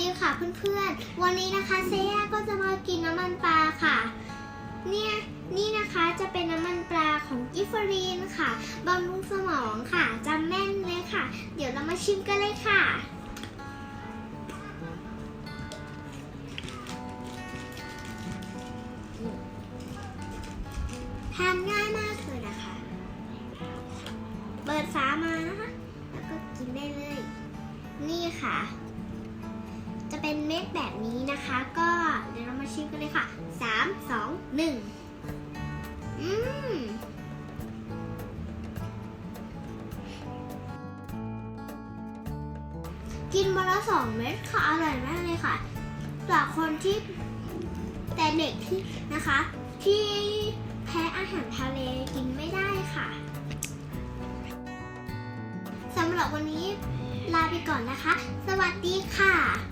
ดีค่ะเพื่อนๆ วันนี้นะคะเซย่าก็จะมากินน้ำมันปลาค่ะ เนี่ยนี่นะคะจะเป็นน้ำมันปลาของกิฟฟรีนค่ะบำรุงสมองค่ะจำแม่นเลยค่ะ เดี๋ยวเรามาชิมกันเลยค่ะ ทานง่ายมากเลยนะคะ เปิดฝามานะคะ แล้วก็กินได้เลย นี่ค่ะ จะเป็นเม็ดแบบนี้นะคะ ก็เดี๋ยวเรามาชิมกันเลยค่ะสามสองหนึ่งอืมกินวันละสองเม็ดค่ะ อร่อยมากเลยค่ะสำหรับคนที่แต่เด็กที่นะคะ ที่แพ้อาหารทะเลกินไม่ได้ค่ะสำหรับวันนี้ลาไปก่อนนะคะ สวัสดีค่ะ